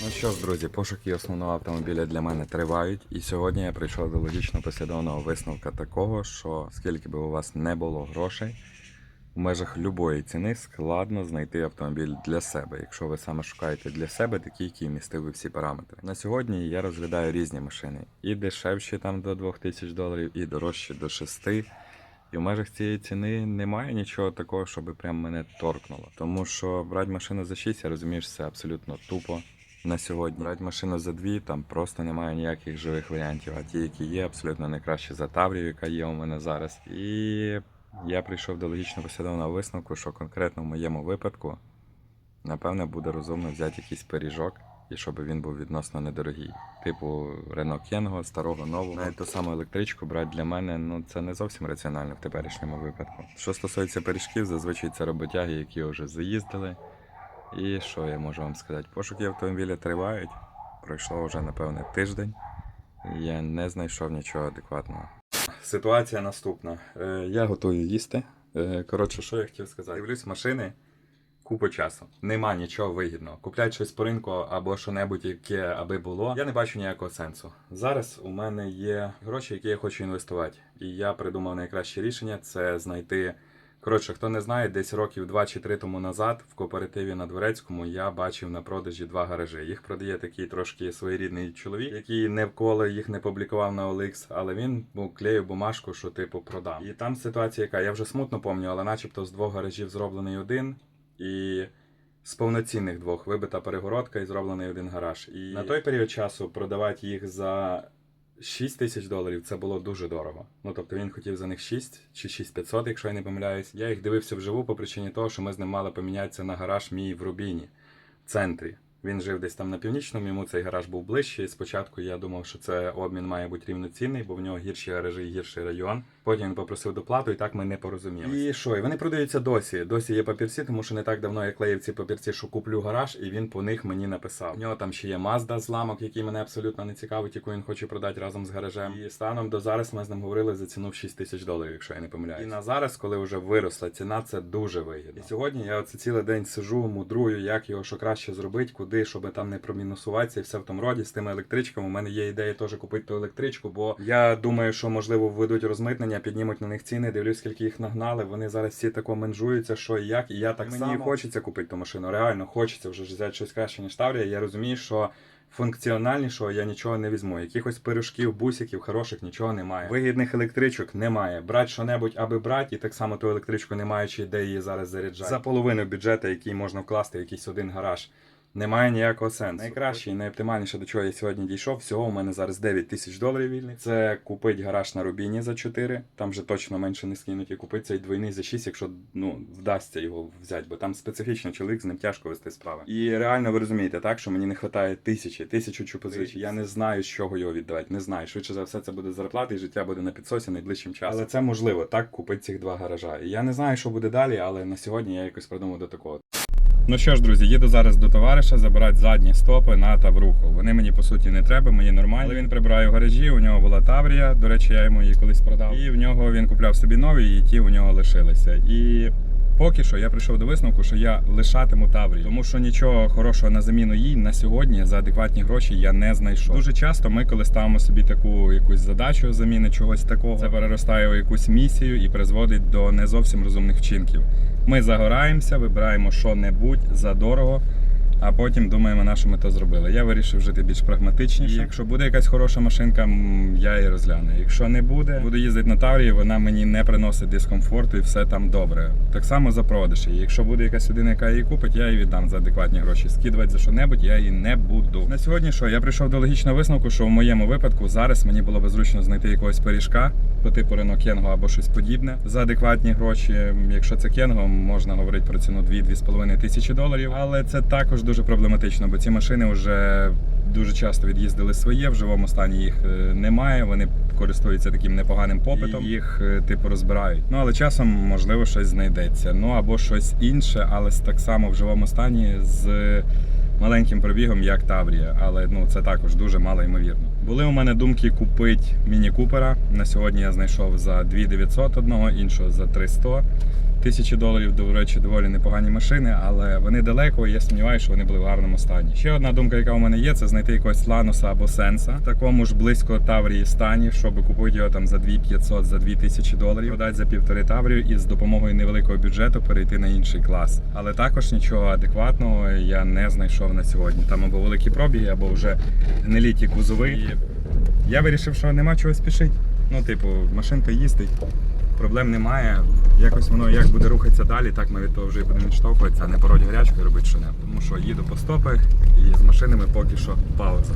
Ну що ж, друзі, пошуки основного автомобіля для мене тривають, і сьогодні я прийшов до логічно послідовного висновка такого, що скільки би у вас не було грошей, у межах любої ціни складно знайти автомобіль для себе, якщо ви саме шукаєте для себе такий, який містив би всі параметри. На сьогодні я розглядаю різні машини, і дешевші там до 2000 доларів, і дорожчі до 6. І в межах цієї ціни немає нічого такого, щоб прям мене торкнуло. Тому що брати машину за 6, я розумію, що це абсолютно тупо на сьогодні. Брати машину за 2, там просто немає ніяких живих варіантів. А ті, які є, абсолютно не краще за Таврію, яка є у мене зараз. І я прийшов до логічно послідовного висновку, що конкретно в моєму випадку, напевне, буде розумно взяти якийсь пиріжок. І щоб він був відносно недорогий. Типу Renault Kangoo, старого нового. Навіть ту саму електричку брати для мене ну це не зовсім раціонально в теперішньому випадку. Що стосується пиріжків, зазвичай це роботяги, які вже заїздили. І що я можу вам сказати? Пошуки автомобіля тривають. Пройшло вже, напевне, тиждень. Я не знайшов нічого адекватного. Ситуація наступна. Е, я готую їсти. Е, коротше, що я хотів сказати? Дивлюсь машини купу часу. Нема нічого вигідного. Куплять щось по ринку або що-небудь, яке аби було. Я не бачу ніякого сенсу. Зараз у мене є гроші, які я хочу інвестувати. І я придумав найкраще рішення це знайти. Коротше, хто не знає, десь років 2 чи 3 тому назад в кооперативі на Дворецькому я бачив на продажі два гаражі. Їх продає такий трошки своєрідний чоловік, який не вколи їх не публікував на OLX, але він клеїв бумажку, що типу продам. І там ситуація, яка я вже смутно пам'ятаю, але начебто з двох гаражів зроблений один. І з повноцінних двох вибита перегородка і зроблений один гараж. І на той період часу продавати їх за 6 тисяч доларів це було дуже дорого. Ну тобто він хотів за них 6 чи 6500, якщо я не помиляюсь. Я їх дивився вживу по причині того, що ми з ним мали помінятися на гараж мій в Рубіні, в центрі. Він жив десь там на північному, йому цей гараж був ближче. Спочатку я думав, що це обмін має бути рівноцінний, бо в нього гірші гаражі і гірший район. Потім він попросив доплату, і так ми не порозумілися. І що? І вони продаються досі. Досі є папірці, тому що не так давно я клеїв ці папірці, що куплю гараж, і він по них мені написав. У нього там ще є Mazda зламок, який мене абсолютно не цікавить, яку він хоче продати разом з гаражем. І станом до зараз ми з ним говорили за ціну в 6 тисяч доларів, якщо я не помиляюсь. І на зараз, коли вже виросла ціна, це дуже вигідно. І сьогодні я оце цілий день сижу, мудрую, як його що краще зробити, куди, щоб там не промінусуватися і все в тому роді з тими електричками. У мене є ідея теж купити ту електричку, бо я думаю, що можливо введуть розмитнення, піднімуть на них ціни. Дивлюсь, скільки їх нагнали. Вони зараз всі тако менжуються, що і як. І я так мені само. хочеться купити ту машину. Реально хочеться вже взяти щось краще ніж Таврія. Я розумію, що. Функціональнішого я нічого не візьму. Якихось пирожків, бусиків, хороших нічого немає. Вигідних електричок немає. Брати що-небудь, аби брати, і так само ту електричку не маючи де її зараз заряджати. За половину бюджету, який можна вкласти в якийсь один гараж. Немає ніякого сенсу. Найкраще і найоптимальніше, до чого я сьогодні дійшов. Всього у мене зараз 9 тисяч доларів вільних. Це купити гараж на Рубіні за 4, там вже точно менше не скинуть, і купити цей двойний за 6, якщо ну, вдасться його взяти, бо там специфічний чоловік, з ним тяжко вести справи. І реально ви розумієте, так, що мені не вистачає тисячі, тисячу чупозичі. Я не знаю, з чого його віддавати. Не знаю. Швидше за все, це буде зарплата і життя буде на підсосі найближчим часом. Але це можливо так купити цих два гаража. І я не знаю, що буде далі, але на сьогодні я якось придумав до такого. Ну що ж, друзі, їду зараз до товариша забирати задні стопи на Тавруху. Вони мені по суті не треба, мені нормально. Він прибирає в гаражі, у нього була Таврія. До речі, я йому її колись продав. І в нього він купляв собі нові, і ті у нього лишилися. І поки що я прийшов до висновку, що я лишатиму Таврію, тому що нічого хорошого на заміну їй на сьогодні за адекватні гроші я не знайшов. Дуже часто ми, коли ставимо собі таку якусь задачу заміни чогось такого, це переростає у якусь місію і призводить до не зовсім розумних вчинків. Ми загораємося, вибираємо що-небудь задорого, а потім думаємо, на що ми то зробили. Я вирішив жити більш прагматичніше. І якщо буде якась хороша машинка, я її розгляну. Якщо не буде, буду їздити на Таврії, вона мені не приносить дискомфорту і все там добре. Так само за продаж. її. Якщо буде якась людина, яка її купить, я її віддам за адекватні гроші. Скидувати за що-небудь я її не буду. На сьогодні що? Я прийшов до логічного висновку, що в моєму випадку зараз мені було би зручно знайти якогось пиріжка по типу Renault Kangoo або щось подібне за адекватні гроші. Якщо це Kangoo, можна говорити про ціну 2-2,5 тисячі доларів. Але це також дуже проблематично, бо ці машини вже дуже часто від'їздили своє. В живому стані їх е, немає. Вони користуються таким непоганим попитом. І їх е, типу розбирають. Ну але часом можливо щось знайдеться. Ну або щось інше, але так само в живому стані з маленьким пробігом, як Таврія, але ну це також дуже мало ймовірно. Були у мене думки купити міні Купера. На сьогодні я знайшов за 2900 одного, іншого за 300. Тисячі доларів, до речі, доволі непогані машини, але вони далеко, і я сумніваюся, що вони були в гарному стані. Ще одна думка, яка у мене є, це знайти якогось Лануса або Сенса, в такому ж близько Таврії стані, щоб купити його там за 2500, за 2000 доларів, продати за півтори Таврію і з допомогою невеликого бюджету перейти на інший клас. Але також нічого адекватного я не знайшов на сьогодні. Там або великі пробіги, або вже гниліті кузови. Я вирішив, що нема чого спішити. Ну, типу, машинка їздить проблем немає. Якось воно як буде рухатися далі, так ми від того вже і будемо відштовхуватися, а не пороть гарячку і робити що не. Тому що їду по стопи і з машинами поки що пауза.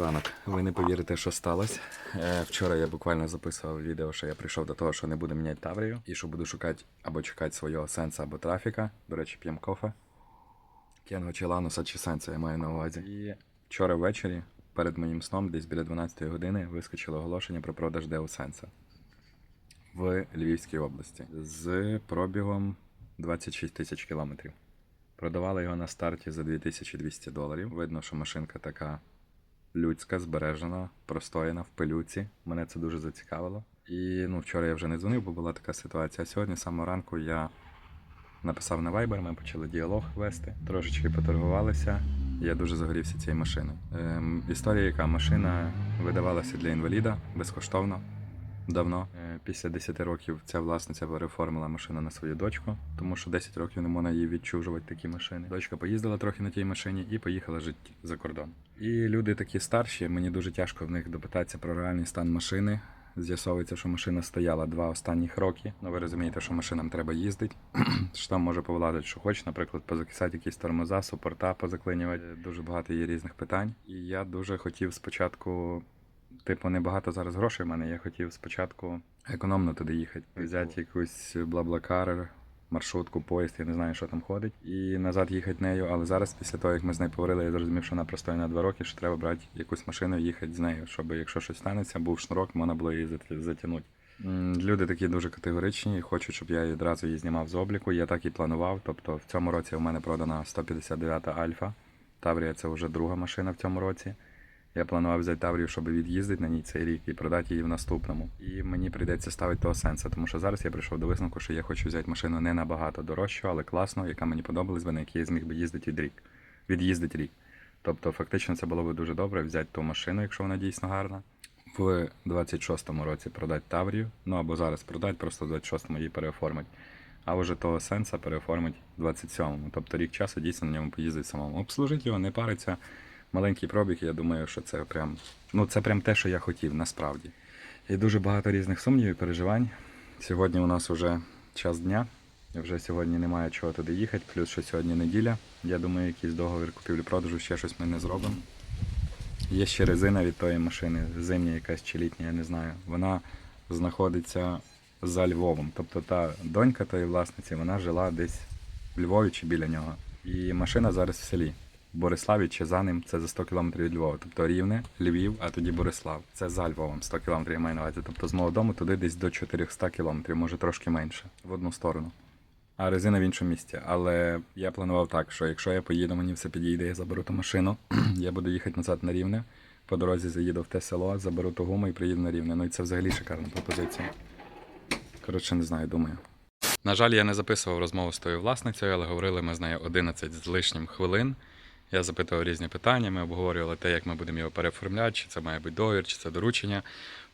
Ранок, ви не повірите, що сталося. Е, Вчора я буквально записував відео, що я прийшов до того, що не буду міняти Таврію і що буду шукати або чекати свого сенса або трафіка. До речі, п'ємо кофе. Кенго чи Лануса чи сенса я маю на увазі. І вчора ввечері, перед моїм сном, десь біля 12 години, вискочило оголошення про продаж Део Сенса в Львівській області з пробігом 26 тисяч кілометрів. Продавали його на старті за 2200 доларів. Видно, що машинка така людська, збережена, простояна в пилюці. Мене це дуже зацікавило. І ну, вчора я вже не дзвонив, бо була така ситуація. А сьогодні, самого ранку, я написав на Viber, ми почали діалог вести, трошечки поторгувалися. Я дуже загорівся цією машиною. Ем, історія, яка машина видавалася для інваліда безкоштовно. Давно, Е, після 10 років, ця власниця переоформила машину на свою дочку, тому що 10 років не можна її відчужувати такі машини. Дочка поїздила трохи на тій машині і поїхала жити за кордон. І люди такі старші, мені дуже тяжко в них допитатися про реальний стан машини. З'ясовується, що машина стояла два останніх роки. Ну ви розумієте, що машинам треба їздити. що там може повладати, що хоче, наприклад, позакисати якісь тормоза, супорта позаклинювати. Дуже багато є різних питань. І я дуже хотів спочатку типу, небагато зараз грошей в мене. Я хотів спочатку економно туди їхати, взяти якусь блаблакар, маршрутку, поїзд, я не знаю, що там ходить, і назад їхати нею. Але зараз, після того, як ми з нею поговорили, я зрозумів, що вона простоє на два роки, що треба брати якусь машину і їхати з нею, щоб якщо щось станеться, був шнурок, можна було її зат- затягнути. Люди такі дуже категоричні хочуть, щоб я одразу її знімав з обліку. Я так і планував. Тобто в цьому році у мене продана 159 Альфа. Таврія це вже друга машина в цьому році. Я планував взяти Таврію, щоб від'їздити на ній цей рік і продати її в наступному. І мені прийдеться ставити того сенса, тому що зараз я прийшов до висновку, що я хочу взяти машину не набагато дорожчу, але класну, яка мені подобалась би, на якій я зміг би їздити від рік. Від'їздити рік. Тобто, фактично, це було б дуже добре взяти ту машину, якщо вона дійсно гарна. В 26-му році продати Таврію, ну або зараз продати, просто в 26-му її переоформити. А вже того сенса переоформить в 27-му. Тобто рік часу дійсно на ньому поїздить самому. Обслужити його, не париться. Маленький пробіг, я думаю, що це прям, ну це прям те, що я хотів, насправді. І дуже багато різних сумнівів і переживань. Сьогодні у нас вже час дня. і Вже сьогодні немає чого туди їхати, плюс що сьогодні неділя. Я думаю, якийсь договір купівлі-продажу, ще щось ми не зробимо. Є ще резина від тої машини, зимня якась чи літня, я не знаю. Вона знаходиться за Львовом. Тобто та донька тої власниці, вона жила десь в Львові чи біля нього. І машина зараз в селі. Бориславі чи за ним це за 100 кілометрів від Львова. Тобто Рівне, Львів, а тоді Борислав. Це за Львовом 100 кілометрів я маю на увазі. Тобто з мого дому туди десь до 400 кілометрів, може трошки менше, в одну сторону. А резина в іншому місці. Але я планував так, що якщо я поїду, мені все підійде, я заберу ту машину, я буду їхати назад на рівне. По дорозі заїду в те село, заберу ту гуму і приїду на рівне. Ну і це взагалі шикарна пропозиція. Коротше, не знаю, думаю. На жаль, я не записував розмову з тою власницею, але говорили ми з нею 11 з лишнім хвилин. Я запитував різні питання, ми обговорювали те, як ми будемо його переоформляти, чи це має бути договір, чи це доручення.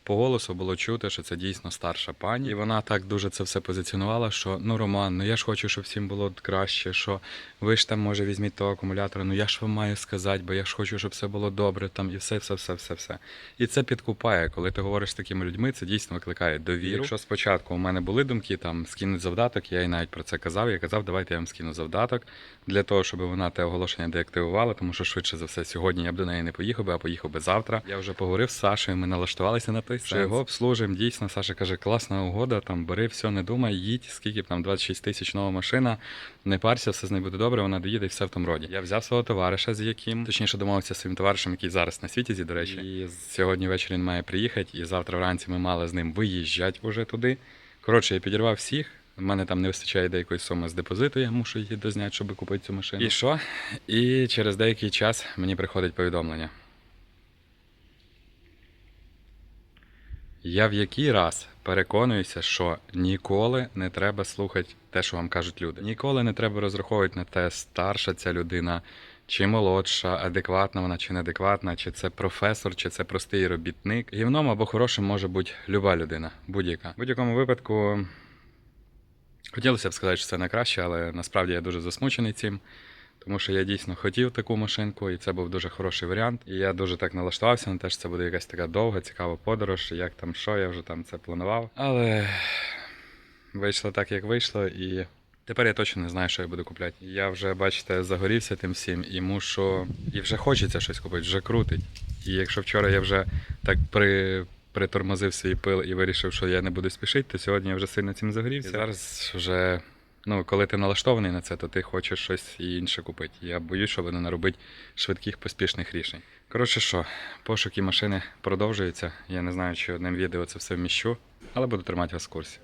По голосу було чути, що це дійсно старша пані. І вона так дуже це все позиціонувала, що ну Роман, ну я ж хочу, щоб всім було краще, що ви ж там може візьміть того акумулятора, ну я ж вам маю сказати, бо я ж хочу, щоб все було добре, там і все, все, все, все, все. І це підкупає, коли ти говориш з такими людьми, це дійсно викликає довіру. Якщо спочатку у мене були думки там скинути завдаток, я і навіть про це казав. Я казав, давайте я вам скину завдаток для того, щоб вона те оголошення деактивувала, тому що швидше за все сьогодні я б до неї не поїхав би, а поїхав би завтра. Я вже поговорив з Сашею, ми налаштувалися на той що його обслужимо. Дійсно, Саша каже, класна угода, там бери все, не думай, їдь, скільки б там 26 тисяч нова машина, не парся, все з нею буде добре, вона доїде і все в тому роді. Я взяв свого товариша, з яким, точніше домовився своїм товаришем, який зараз на світі, до речі. І сьогодні ввечері він має приїхати, і завтра вранці ми мали з ним виїжджати уже туди. Коротше, я підірвав всіх. У мене там не вистачає деякої суми з депозиту, я мушу її дозняти, щоб купити цю машину. І що? І через деякий час мені приходить повідомлення. Я в який раз переконуюся, що ніколи не треба слухати те, що вам кажуть люди. Ніколи не треба розраховувати на те, старша ця людина чи молодша, адекватна вона чи неадекватна, чи це професор, чи це простий робітник. Гівном або хорошим може бути люба людина, будь-яка. В будь-якому випадку хотілося б сказати, що це найкраще, але насправді я дуже засмучений цим. Тому що я дійсно хотів таку машинку, і це був дуже хороший варіант. І я дуже так налаштувався на те, що це буде якась така довга, цікава подорож, як там що, я вже там це планував. Але вийшло так, як вийшло, і тепер я точно не знаю, що я буду купляти. Я вже, бачите, загорівся тим всім і мушу. І вже хочеться щось купити, вже крутить. І якщо вчора я вже так при. Притормозив свій пил і вирішив, що я не буду спішити, то сьогодні я вже сильно цим загорівся. І зараз вже ну, коли ти налаштований на це, то ти хочеш щось інше купити. Я боюсь, що вони наробить швидких поспішних рішень. Коротше, що, пошуки машини продовжуються. Я не знаю, чи одним відео це все вміщу, але буду тримати вас в курсі.